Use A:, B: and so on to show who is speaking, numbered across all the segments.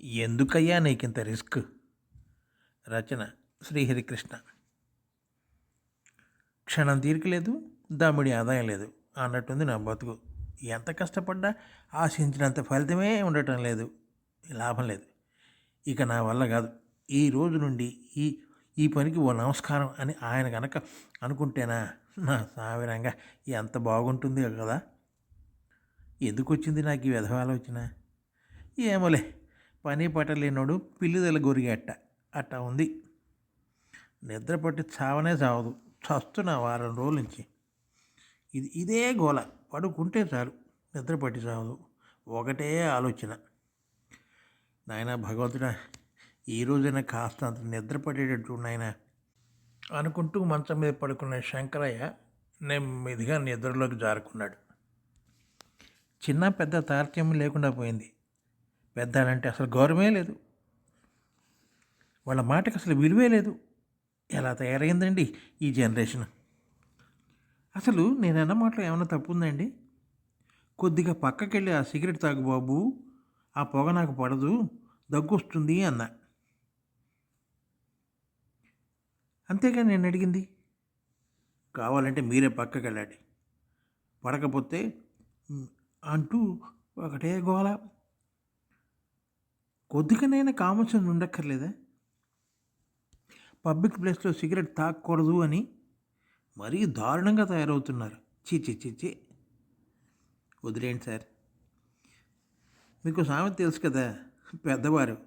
A: ఎందుకయ్యా నీకింత రిస్క్? రచన శ్రీహరికృష్ణ. క్షణం తీరిక లేదు దామిడి ఆదాయం లేదు. అన్నట్టుంది నా బతుకు. ఎంత కష్టపడ్డా ఆశించినంత ఫలితమే ఉండటం లేదు లాభం లేదు. ఇక నా వల్ల కాదు. ఈ రోజు నుండి ఈ ఈ పనికి ఓ నమస్కారం అని ఆయన కనుక అనుకుంటేనా నా సావిరంగా ఎంత బాగుంటుంది కదా. ఎందుకు వచ్చింది నాకు ఈ విధవ ఆలోచన? ఏమోలే. పని పట్టలేనోడు పిల్లిదల గొరిగేట. అట్టా ఉంది. నిద్ర పట్టి చావనే చావదు. చస్తున్నా వారం రోజుల నుంచి. ఇది ఇదే గోల. పడుకుంటే చాలు. నిద్ర పట్టి చావదు. ఒకటే ఆలోచన. నాయన భగవంతుడా ఈ రోజైనా కాస్త అంత నిద్ర పట్టేటట్టు నాయన అనుకుంటూ మంచం మీద పడుకున్న శంకరయ్య నెమ్మదిగా నిద్రలోకి జారుకున్నాడు. చిన్న పెద్ద తారతమ్యం లేకుండా పోయింది. పెద్దాలంటే అసలు గౌరవమే లేదు. వాళ్ళ మాటకి అసలు విలువే లేదు. ఎలా తయారైందండి ఈ జనరేషన్? అసలు నేను అన్న మాటలో ఏమైనా తప్పుందండి? కొద్దిగా పక్కకెళ్ళి ఆ సిగరెట్ తాగు బాబు ఆ పొగ నాకు పడదు దగ్గు వస్తుంది అన్నా. అంతేగా నేను అడిగింది? కావాలంటే మీరే పక్కకి వెళ్ళండి పడకపోతే అంటూ ఒకటే గోల. కొద్దిగానైనా కామన్ ఉండక్కర్లేదా? పబ్లిక్ ప్లేస్లో సిగరెట్ తాగకూడదు అని మరీ దారుణంగా తయారవుతున్నారు. చీ చీ చీ చీ వదిలేండి సార్. మీకు సామెత తెలుసు కదా పెద్దవారు.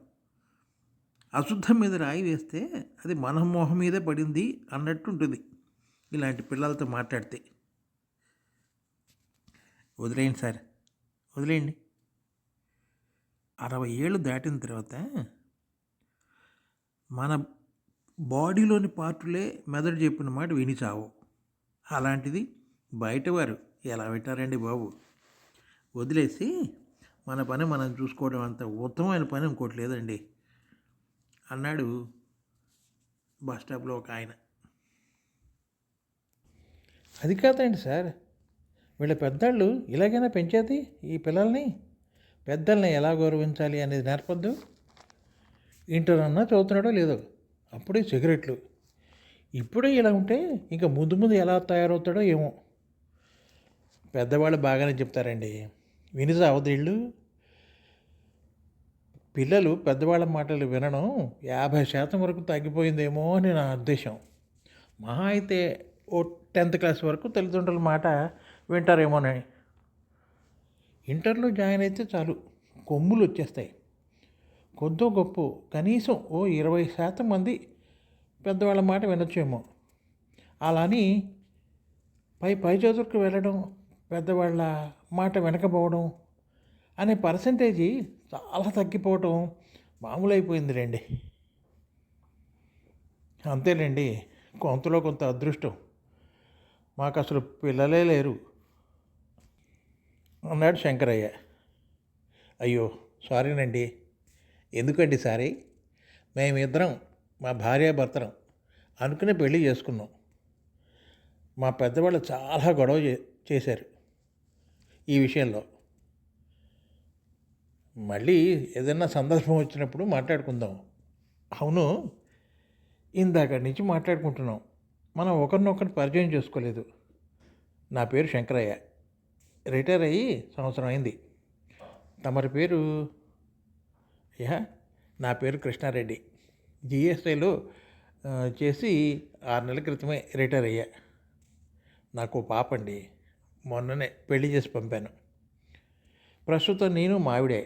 A: అశుద్ధం మీద రాయి వేస్తే అది మన మొహం మీదే పడింది అన్నట్టు ఉంటుంది ఇలాంటి పిల్లలతో మాట్లాడితే. వదిలేయండి సార్. వదిలేయండి. అరవై ఏళ్ళు దాటిన తర్వాత మన బాడీలోని పార్టులే మెదడు చెప్పిన మాట విని చావు అలాంటిది బయటవారు ఎలా పెట్టారండి బాబు? వదిలేసి మన పని మనం చూసుకోవడం అంత ఉత్తమమైన పని ఇంకోటి లేదండి అన్నాడు బస్ స్టాప్లో ఒక ఆయన. అది కాదండి సార్ వీళ్ళ పెద్దళ్ళు ఇలాగైనా పెంచేది ఈ పిల్లల్ని? పెద్దల్ని ఎలా గౌరవించాలి అనేది నేర్పద్దు. ఇంటర్నన్నా చదువుతున్నాడో లేదో. అప్పుడే సిగరెట్లు. ఇప్పుడే ఇలా ఉంటే ఇంకా ముందు ముందు ఎలా తయారవుతాడో ఏమో. పెద్దవాళ్ళు బాగానే చెప్తారండి. విని సావదీళ్ళు పిల్లలు పెద్దవాళ్ళ మాటలు వినడం యాభై శాతం వరకు తగ్గిపోయిందేమో అని నా ఉద్దేశం. మహా అయితే ఓ టెన్త్ క్లాస్ వరకు తల్లిదండ్రుల మాట వింటారేమోనని. ఇంటర్లో జాయిన్ అయితే చాలు. కొమ్ములు వచ్చేస్తాయి కొద్దో గొప్ప. కనీసం ఓ ఇరవై శాతం మంది పెద్దవాళ్ళ మాట వినొచ్చేమో. అలా అని పై పై చదువుకు వెళ్ళడం పెద్దవాళ్ళ మాట వెనకపోవడం అనే పర్సంటేజీ చాలా తగ్గిపోవటం మామూలు అయిపోయింది రండి అంతేనండి కొంతలో కొంత అదృష్టం. మాకు అసలు పిల్లలే లేరు. అన్నాడు శంకరయ్య. అయ్యో సారీనండి ఎందుకండి సారీ? మేమిద్దరం మా భార్యాభర్తలం అనుకుని పెళ్ళి చేసుకున్నాం. మా పెద్దవాళ్ళు చాలా గొడవ చే- చేశారు ఈ విషయంలో. మళ్ళీ ఏదైనా సందర్భం వచ్చినప్పుడు మాట్లాడుకుందాం. అవును ఇందాక నుంచి మాట్లాడుకుంటున్నాం. మనం ఒకరినొకరు పరిచయం చేసుకోలేదు. నా పేరు శంకరయ్య. రిటైర్ అయ్యి సంవత్సరం అయింది. తమరి పేరు యా నా పేరు కృష్ణారెడ్డి. జిఎస్ఐలో చేసి ఆరు నెలల క్రితమే రిటైర్ అయ్యా. నాకు పాప అండి మొన్ననే పెళ్ళి చేసి పంపాను. ప్రస్తుతం నేను మావిడే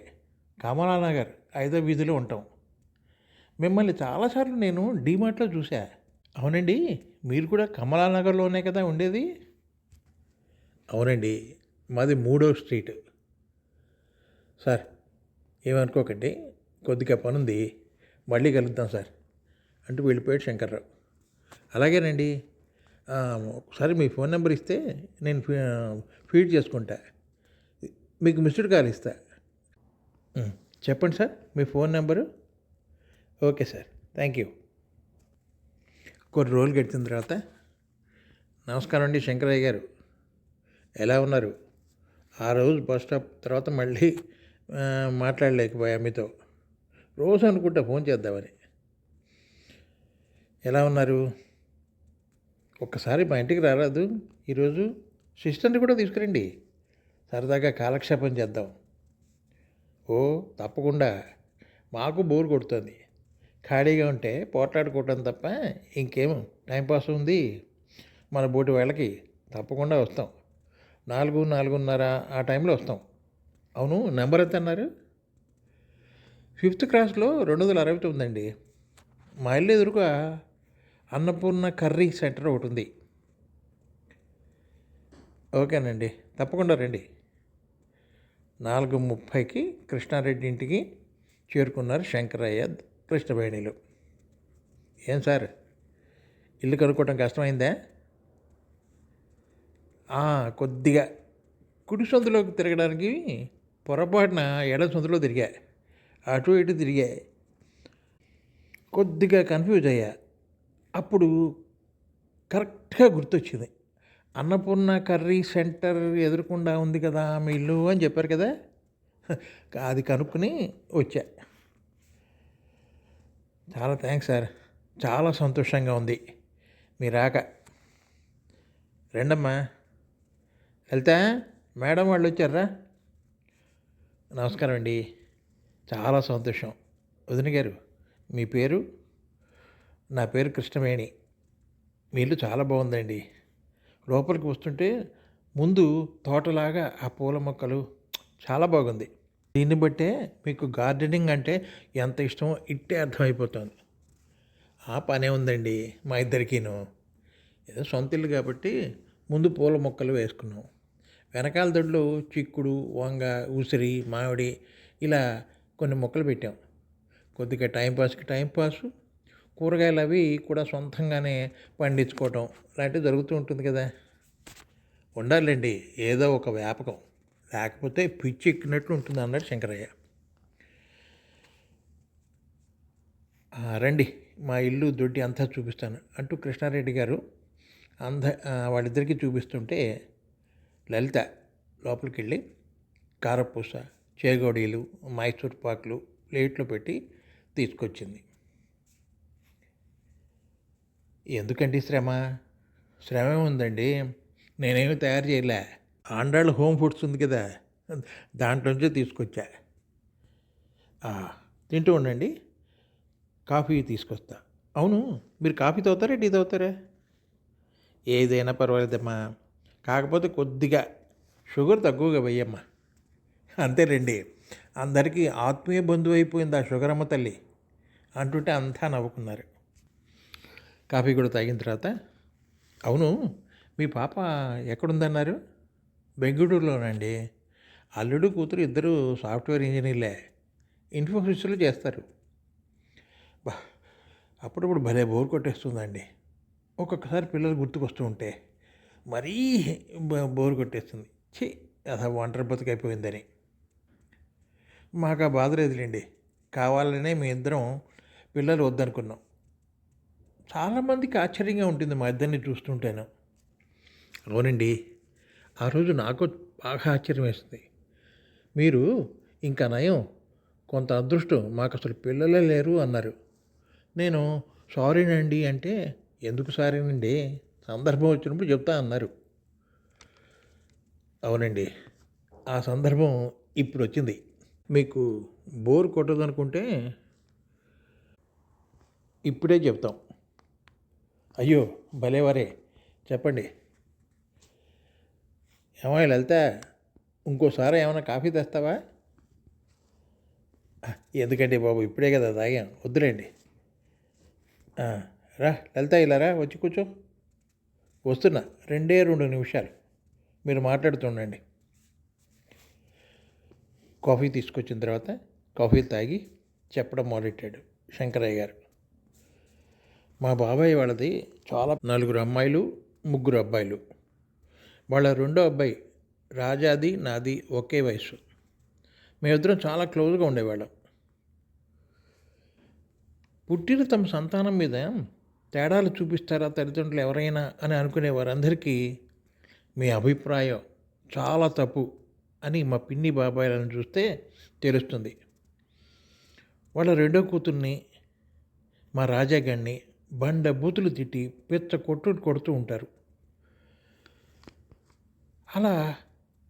A: కమలానగర్ ఐదో వీధిలో ఉంటాం. మిమ్మల్ని చాలాసార్లు నేను డీమార్ట్లో చూసా అవునండి మీరు కూడా కమలానగర్లోనే కదా ఉండేది? అవునండి మాది మూడో స్ట్రీట్. సార్ ఏమనుకోకండి కొద్దిగా పనుంది మళ్ళీ కలుద్దాం సార్ అంటూ వెళ్ళిపోయాడు శంకర్రావు. అలాగేనండి ఒకసారి మీ ఫోన్ నెంబర్ ఇస్తే నేను ఫీ- ఫీడ్ చేసుకుంటా. మీకు మిస్డ్ కాల్ ఇస్తా. చెప్పండి sir me phone number? Okay sir thank you. కొన్ని రోజులు గడిచిన తర్వాత నమస్కారం అండి శంకరయ్య గారు. ఎలా ఉన్నారు? ఆ రోజు బస్ స్టాప్ తర్వాత మళ్ళీ మాట్లాడలేకపోయా మీతో. రోజు అనుకుంటా ఫోన్ చేద్దామని. ఎలా ఉన్నారు? ఒక్కసారి మా ఇంటికి రారాదు. ఈరోజు సిస్టర్ని కూడా తీసుకురండి. సరదాగా కాలక్షేపం చేద్దాం. ఓ తప్పకుండా. మాకు బోర్ కొడుతుంది. ఖాళీగా ఉంటే పోట్లాడుకోవటం తప్ప ఇంకేం టైంపాస్ ఉంది. మన బోటి వాళ్ళకి తప్పకుండా వస్తాం. నాలుగు నాలుగున్నర ఆ టైంలో వస్తాం. అవును నెంబర్ ఎంత అన్నారు? ఫిఫ్త్ క్లాస్లో రెండు వందల అరవై తొమ్మిది అండి మా ఇల్లు ఎదురుగా అన్నపూర్ణ కర్రీ సెంటర్ ఒకటి ఉంది. ఓకేనండి తప్పకుండా రండి. నాలుగు ముప్పైకి కృష్ణారెడ్డి ఇంటికి చేరుకున్నారు శంకరయ్య కృష్ణవేణిలు. ఏం సార్? ఇల్లు కనుక్కోవటం కష్టమైందా? కొద్దిగా. కుడి సొంతలోకి తిరగడానికి పొరపాటున ఎడ సొంతలో తిరిగా. అటు ఇటు తిరిగా. కొద్దిగా కన్ఫ్యూజ్ అయ్యా. అప్పుడు కరెక్ట్గా గుర్తొచ్చింది. అన్నపూర్ణ కర్రీ సెంటర్ ఎదురుకుండా ఉంది కదా మీ ఇల్లు అని చెప్పారు కదా? అది కనుక్కుని వచ్చా. చాలా థ్యాంక్స్ సార్ చాలా సంతోషంగా ఉంది. మీ రాక. రెండమ్మా. వెళ్తా? మేడం వాళ్ళు వచ్చారా నమస్కారం అండి చాలా సంతోషం. వదిన గారు మీ పేరు? నా పేరు కృష్ణవేణి. మీ ఇల్లు చాలా బాగుందండి. లోపలికి వస్తుంటే ముందు తోటలాగా ఆ పూల మొక్కలు చాలా బాగుంది. దీన్ని బట్టే మీకు గార్డెనింగ్ అంటే ఎంత ఇష్టమో ఇట్టే అర్థమైపోతుంది. ఆ పనే ఉందండి మా ఇద్దరికీను. ఏదో సొంత ఇల్లు కాబట్టి ముందు పూల మొక్కలు వేసుకున్నాం. వెనకాల దొడ్లో చిక్కుడు వంగ ఉసిరి మామిడి ఇలా కొన్ని మొక్కలు పెట్టాం. కొద్దిగా టైంపాస్కి టైంపాసు కూరగాయలు అవి కూడా సొంతంగానే పండించుకోవటం లాంటివి జరుగుతూ ఉంటుంది కదా. ఉండాలండి ఏదో ఒక వ్యాపకం. లేకపోతే పిచ్చి ఎక్కినట్లు ఉంటుంది అన్నాడు శంకరయ్య. రండి మా ఇల్లు దొడ్డి అంతా చూపిస్తాను అంటూ కృష్ణారెడ్డి గారు అంద వాళ్ళిద్దరికీ చూపిస్తుంటే లలిత లోపలికి వెళ్ళి కారపూస చేగోడీలు మైసూర్ పాకులు ప్లేట్లో పెట్టి తీసుకొచ్చింది. ఎందుకండి శ్రమ? శ్రమ ఉందండి. నేనేమి తయారు చేయలే. ఆండ్రాళ్ళు హోమ్ ఫుడ్స్ ఉంది కదా దాంట్లోంచే తీసుకొచ్చా. తింటూ ఉండండి. కాఫీ తీసుకొస్తా. అవును మీరు కాఫీ తాగుతారా టీ తాగుతారా? ఏదైనా పర్వాలేదమ్మా. కాకపోతే కొద్దిగా షుగర్ తక్కువగా వెయ్యమ్మా. రండి. అందరికీ ఆత్మీయ బంధువు అయిపోయింది ఆ షుగర్ అమ్మ తల్లి అంటుంటే అంతా నవ్వుకున్నారు. కాఫీ కూడా తాగిన తర్వాత అవును మీ పాప ఎక్కడుందన్నారు? బెంగళూరులోనండి. అల్లుడు కూతురు ఇద్దరు సాఫ్ట్వేర్ ఇంజనీర్లే. ఇన్ఫోసిస్లో చేస్తారు. బా అప్పుడప్పుడు భలే బోర్ కొట్టేస్తుందండి. ఒక్కొక్కసారి పిల్లలు గుర్తుకొస్తూ ఉంటే. మరీ బ- కొట్టేస్తుంది. ఛీ అసలు ఒంటరి బతుకైపోయిందని మాకు ఆ బాధ లేదులేండి. కావాలనే మీ ఇద్దరం పిల్లలు వద్దనుకున్నాం. చాలామందికి ఆశ్చర్యంగా ఉంటుంది మా ఇద్దరిని చూస్తుంటేను. అవునండి ఆ రోజు నాకు బాగా ఆశ్చర్యం వేస్తుంది మీరు ఇంకా నయం. కొంత అదృష్టం. మాకు అసలు పిల్లలే లేరు అన్నారు. నేను సారీనండి అంటే ఎందుకు సారీనండి? సందర్భం వచ్చినప్పుడు చెప్తా అన్నారు. అవునండి ఆ సందర్భం ఇప్పుడు వచ్చింది. మీకు బోర్ కొట్టదనుకుంటే ఇప్పుడే చెప్తాం. అయ్యో భలేవారే చెప్పండి. ఏమో లలిత ఇంకోసారి ఏమైనా కాఫీ తెస్తావా? ఎందుకండి బాబు ఇప్పుడే కదా తాగాం. వద్దులేండి. రా లలిత ఇలా రా వచ్చి కూర్చో. వస్తున్నా. రెండే రెండు నిమిషాలు. మీరు మాట్లాడుతుండండి కాఫీ తీసుకొచ్చిన తర్వాత కాఫీ తాగి చెప్పడం మొదలెట్టాడు శంకరయ్య గారు. మా బాబాయ్ వాళ్ళది చాలా నలుగురు అమ్మాయిలు ముగ్గురు అబ్బాయిలు. వాళ్ళ రెండో అబ్బాయి రాజాది నాది ఒకే వయసు మేమిద్దరం చాలా క్లోజ్గా ఉండేవాళ్ళం. పుట్టిన తమ సంతానం మీద తేడాలు చూపిస్తారా తల్లిదండ్రులు ఎవరైనా అని అనుకునే వారందరికీ మీ అభిప్రాయం చాలా తప్పు అని మా పిన్ని బాబాయిలను చూస్తే తెలుస్తుంది. వాళ్ళ రెండో కూతుర్ని మా రాజాగాడిని బండ బూతులు తిట్టి పిచ్చ కొట్టు కొడుతూ ఉంటారు. అలా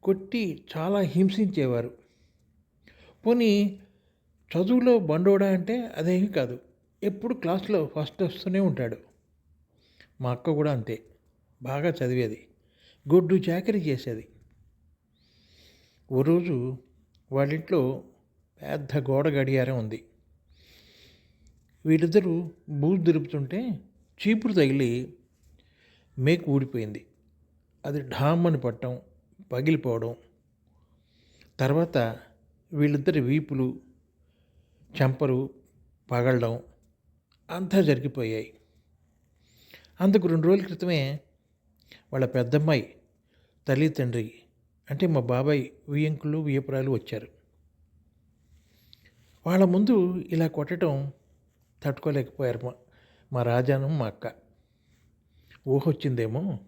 A: కొట్టి చాలా హింసించేవారు. పోనీ చదువులో బండోడా అంటే అదేమీ కాదు. ఎప్పుడు క్లాస్లో ఫస్ట్ వస్తూనే ఉంటాడు. మా అక్క కూడా అంతే. బాగా చదివేది. గొడ్డు చాకరీ చేసేది. ఓ రోజు వాళ్ళింట్లో పెద్ద గోడ గడియారం ఉంది. వీళ్ళిద్దరూ బూజు దులుపుతుంటే చీపురు తగిలి మేకు ఊడిపోయింది. అది ఢామ్మని పట్టడం పగిలిపోవడం. తర్వాత వీళ్ళిద్దరి వీపులు చెంపరు పగలడం అంతా జరిగిపోయాయి. అందుకు రెండు రోజుల క్రితమే వాళ్ళ పెద్దమ్మాయి తల్లి తండ్రి అంటే మా బాబాయ్ వియంకులు వియపురాలు వచ్చారు. వాళ్ళ ముందు ఇలా కొట్టడం తట్టుకోలేకపోయారు మా మా రాజాను మా అక్క. ఊహొచ్చిందేమో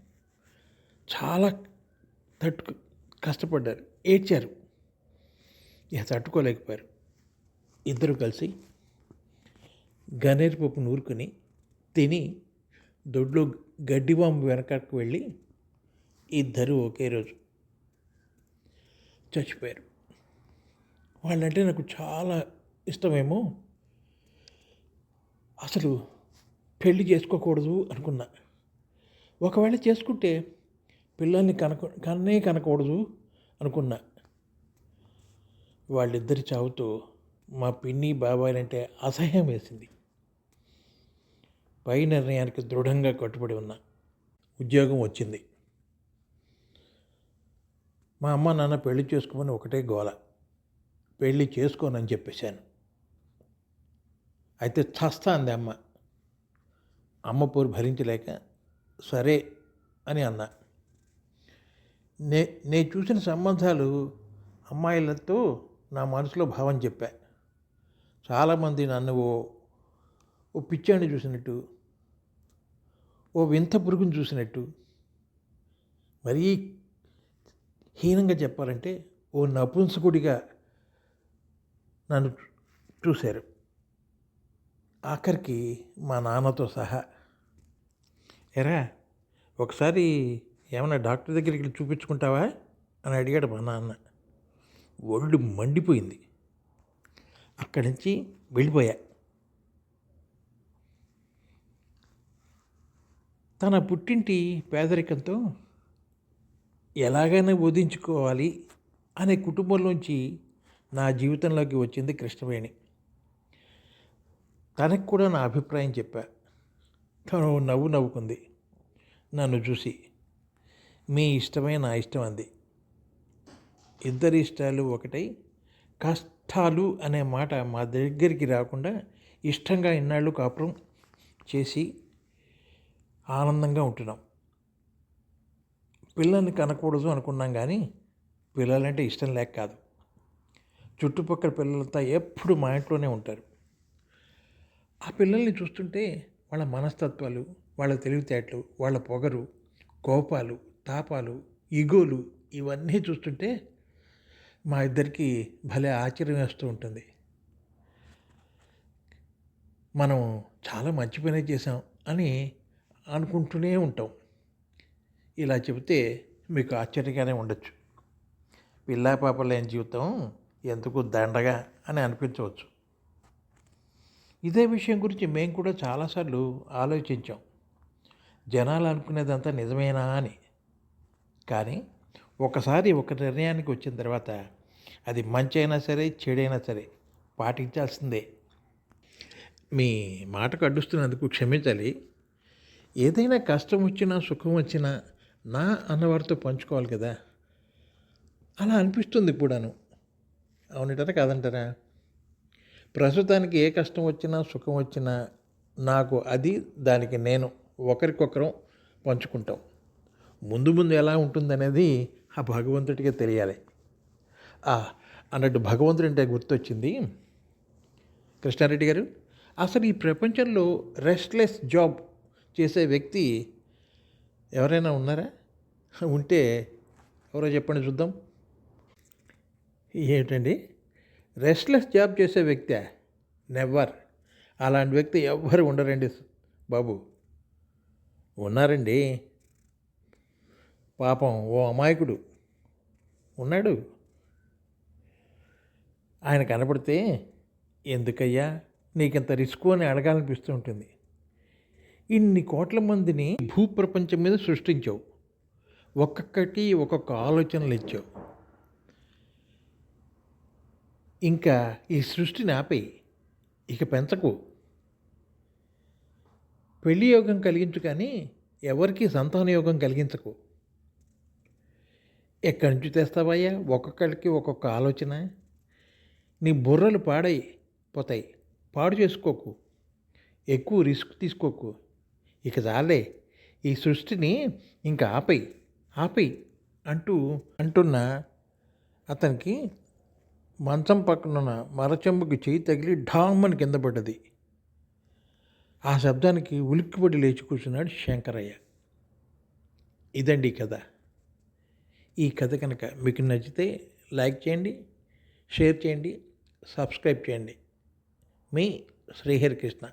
A: చాలా తట్టుకు కష్టపడ్డారు ఏడ్చారు. ఇక తట్టుకోలేకపోయారు. ఇద్దరు కలిసి గన్నేరు పప్పు నూరుకుని తిని దొడ్లో గడ్డివాము వెనకకు వెళ్ళి ఇద్దరు ఒకే రోజు. చచ్చిపోయారు. వాళ్ళంటే నాకు చాలా ఇష్టమేమో అసలు పెళ్ళి చేసుకోకూడదు అనుకున్నా. ఒకవేళ చేసుకుంటే పిల్లల్ని కనక కన్నే కనకూడదు అనుకున్నా. వాళ్ళిద్దరి చావుతో మా పిన్ని బాబాయిలంటే అసహ్యం వేసింది. పై నిర్ణయానికి దృఢంగా కట్టుబడి ఉన్నా ఉద్యోగం వచ్చింది. మా అమ్మ నాన్న పెళ్ళి చేసుకోమని ఒకటే గోల. పెళ్ళి చేసుకోనని చెప్పేశాను. అయితే చస్తా అంది అమ్మ. అమ్మ పోరు భరించలేక సరే అని అన్నా. నే నేను చూసిన సంబంధాలు అమ్మాయిలతో నా మనసులో భావం చెప్పా. చాలామంది నన్ను ఓ ఓ పిచ్చాన్ని చూసినట్టు ఓ వింత పురుగును చూసినట్టు. మరీ హీనంగా చెప్పాలంటే ఓ నపుంసకుడిగా నన్ను చూశారు. ఆఖరికి మా నాన్నతో సహా. ఎరా ఒకసారి ఏమైనా డాక్టర్ దగ్గరికి వెళ్ళి చూపించుకుంటావా? అని అడిగాడు మా నాన్న. ఒళ్ళు మండిపోయింది. అక్కడి నుంచి వెళ్ళిపోయా. తన పుట్టింటి పేదరికంతో ఎలాగైనా వదించుకోవాలి అనే కుటుంబంలోంచి నా జీవితంలోకి వచ్చింది కృష్ణవేణి. తనకు కూడా నా అభిప్రాయం చెప్పా. తను నవ్వు నవ్వుకుంది. నన్ను చూసి మీ ఇష్టమే నా ఇష్టం అంది. ఇద్దరి ఇష్టాలు ఒకటై కష్టాలు అనే మాట మా దగ్గరికి రాకుండా ఇష్టంగా ఇన్నాళ్ళు కాపురం చేసి ఆనందంగా ఉంటున్నాం. పిల్లల్ని కనకూడదు అనుకున్నాం కానీ పిల్లలంటే ఇష్టం లేక కాదు. చుట్టుపక్కల పిల్లలంతా ఎప్పుడు మా ఇంట్లోనే ఉంటారు. ఆ పిల్లల్ని చూస్తుంటే వాళ్ళ మనస్తత్వాలు వాళ్ళ తెలివితేటలు వాళ్ళ పొగరు కోపాలు తాపాలు ఇగోలు ఇవన్నీ చూస్తుంటే మా ఇద్దరికి భలే ఆశ్చర్యం వేస్తూ ఉంటుంది. మనం చాలా మంచి పనే చేసాం అని అనుకుంటూనే ఉంటాం. ఇలా చెబితే మీకు ఆశ్చర్యంగానే ఉండొచ్చు. పిల్లా పాప లేని జీవితం ఎందుకు దండగా అని అనిపించవచ్చు. ఇదే విషయం గురించి మేము కూడా చాలాసార్లు ఆలోచించాం. జనాలు అనుకునేదంతా నిజమేనా అని. కానీ ఒకసారి ఒక నిర్ణయానికి వచ్చిన తర్వాత అది మంచి అయినా సరే చెడైనా సరే పాటించాల్సిందే. మీ మాటకు అడ్డుస్తున్నందుకు క్షమించాలి. ఏదైనా కష్టం వచ్చినా సుఖం వచ్చినా నా అన్నవారితో పంచుకోవాలి కదా. అలా అనిపిస్తుంది ఇప్పుడాను అవునంటారా కాదంటారా? ప్రస్తుతానికి ఏ కష్టం వచ్చినా సుఖం వచ్చినా నాకు అది దానికి నేను ఒకరికొకరం పంచుకుంటాం. ముందు ముందు ఎలా ఉంటుందనేది ఆ భగవంతుడికే తెలియాలి. ఆ, అన్నట్టు భగవంతుడు అంటే గుర్తొచ్చింది. కృష్ణారెడ్డి గారు అసలు ఈ ప్రపంచంలో రెస్ట్లెస్ జాబ్ చేసే వ్యక్తి ఎవరైనా ఉన్నారా? ఉంటే ఎవరో చెప్పండి చూద్దాం. ఏమిటండి? రెస్ట్లెస్ జాబ్ చేసే వ్యక్తే నెవర్. అలాంటి వ్యక్తి ఎవ్వరు ఉండరండి బాబు. ఉన్నారండి. పాపం ఓ అమాయకుడు ఉన్నాడు. ఆయన కనపడితే ఎందుకయ్యా? నీకింత రిస్క్ అని అడగాలనిపిస్తూ ఉంటుంది. ఇన్ని కోట్ల మందిని భూప్రపంచం మీద సృష్టించావు. ఒక్కొక్కటి ఒక్కొక్క ఆలోచనలు ఇచ్చావు. ఇంకా ఈ సృష్టిని ఆపేయి. ఇక పెంచకు. పెళ్ళి యోగం కలిగించు కానీ ఎవరికి సంతాన యోగం కలిగించకు. ఎక్కడి నుంచి తెస్తావయ్యా? ఒక్కొక్కరికి ఒక్కొక్క ఆలోచన. నీ బుర్రలు పాడై పోతాయి. పాడు చేసుకోకు. ఎక్కువ రిస్క్ తీసుకోకు. ఇక రాలే ఈ సృష్టిని ఇంకా ఆపై ఆపై అంటూ అంటున్న అతనికి మంచం పక్కనున్న మరచెంబుకి చేయి తగిలి ఢామని కింద పడ్డది. ఆ శబ్దానికి ఉలిక్కిపడి లేచి కూర్చున్నాడు శంకరయ్య. ఇదండి కథ. ఈ కథ కనుక మీకు నచ్చితే లైక్ చేయండి షేర్ చేయండి సబ్స్క్రైబ్ చేయండి. మీ శ్రీహరికృష్ణ.